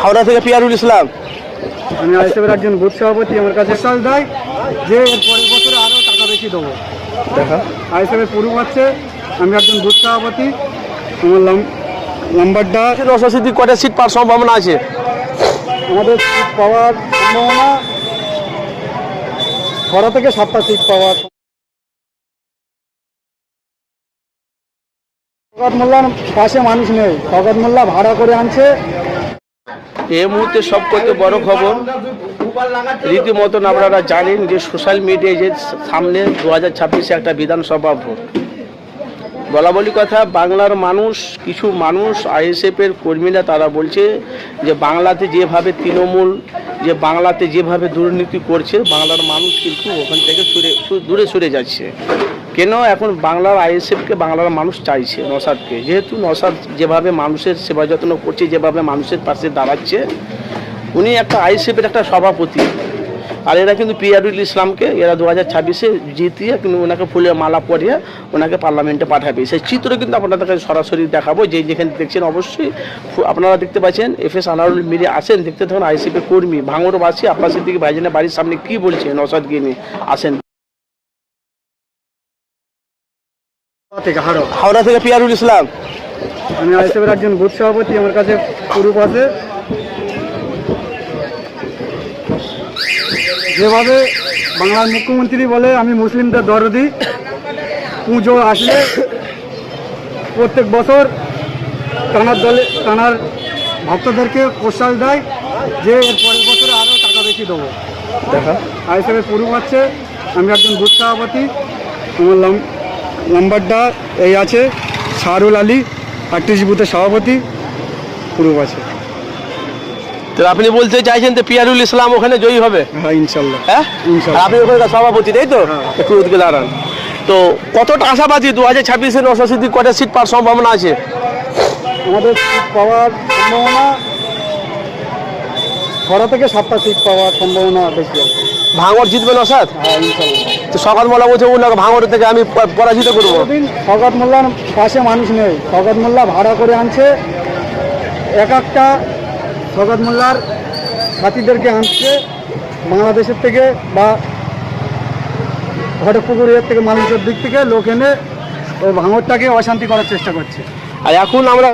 হাওড়া থেকে পিয়ারুল ইসলাম। আমি আইসেফের একজন বুথ সভাপতি আমার কাছে সাল দেয় যে এর পরের বছরে আরও টাকা বেশি দেবো। দেখা। আইসেফের পুরু পাচ্ছে আমি একজন বুথ সভাপতি আমার নাম্বারটা রসিদি কটা সিট পাওয়ার সম্ভাবনা আছে। আমাদের সিট পাওয়ার সম্ভাবনা ছটা থেকে সাতটা সিট পাওয়ার মোল্লার পাশে মানুষ নেই। ফগত মোল্লা ভাড়া করে আনছে। এই মুহূর্তে সবথেকে বড় খবর, রীতিমতন আপনারা জানেন যে সোশ্যাল মিডিয়ায় যে সামনে দু হাজার ছাব্বিশে একটা বিধানসভা ভোট। বলা বলি কথা, বাংলার মানুষ, কিছু মানুষ, আইএসএফের কর্মীরা তারা বলছে যে বাংলাতে যেভাবে তৃণমূল, যে বাংলাতে যেভাবে দুর্নীতি করছে, বাংলার মানুষ কিন্তু ওখান থেকে সরে দূরে সরে যাচ্ছে। কেন এখন বাংলার আইএসএফকে বাংলার মানুষ চাইছে নসাদকে? যেহেতু নসাদ যেভাবে মানুষের সেবা যত্ন করছে, যেভাবে মানুষের পাশে দাঁড়াচ্ছে, উনি একটা আইএসএফের একটা সভাপতি। আর এরা কিন্তু পিয়ারুল ইসলামকে এরা দু হাজার ছাব্বিশে জিতিয়ে কিন্তু ওনাকে ফুলের মালা পরিয়ে ওনাকে পার্লামেন্টে পাঠাবে। সেই চিত্র কিন্তু আপনাদের কাছে সরাসরি দেখাবো। যে যেখানে দেখছেন অবশ্যই আপনারা দেখতে পাচ্ছেন এফ এস আনারুল মিরে আসেন দেখতে থাকুন আইসিপি কর্মী ভাঙরবাসী আপনার সিদ্দিকি ভাইজানের বাড়ির সামনে কি বলছে নসাদ গিয়ে আসেন। হাওড়া থেকে পিয়ারুল ইসলাম। আমি আইসেফের একজন বুথ সভাপতি আমার কাছে পুরু পাশে যেভাবে বাংলার মুখ্যমন্ত্রী বলে আমি মুসলিমদের দরদি। পুজো আসলে প্রত্যেক বছর টানার দলে টানার ভক্তদেরকে প্রস্তাব দেয় যে এর পরের বছরে আরও টাকা বেশি দেবো। দেখা। আইসেফের পুরু পাচ্ছে আমি একজন বুথ সভাপতি আমার নাম্বারটা এই আছে শাহরুল আলী আটত্রিশ বুথের সভাপতি পুরু আছে। তো আপনি বলতে চাইছেন যে পিয়ারুল ইসলাম ওখানে জয়ী হবে? হ্যাঁ ইনশাল্লাহ। হ্যাঁ। আপনি ওখানকার সভাপতি তাই তো? হ্যাঁ। একটু ওদিকে দাঁড়ান। তো কতটা আশাবাদী দু হাজার ছাব্বিশে নশাশিদ্দিক কটা সিট পাওয়ার সম্ভাবনা আছে? আমাদের সিট পাওয়ার সম্ভাবনা ছটা থেকে সাতটা সিট পাওয়ার সম্ভাবনা বেশি আছে। ভাঙর জিতবে নসাদ হ্যাঁ তো সকাল মোলা বলছে ওনাকে ভাঙর থেকে আমি পরাজিত করব। ফগত মোল্লার পাশে মানুষ নেই। ফগত মোল্লা ভাড়া করে আনছে। এক একটা ফগত মোল্লার সাথীদেরকে আনছে বাংলাদেশের থেকে বা ঘটকপুকুর এর থেকে মানুষের দিক থেকে। লোক এনে ওই ভাঙরটাকে অশান্তি করার চেষ্টা করছে। আর এখন আমরা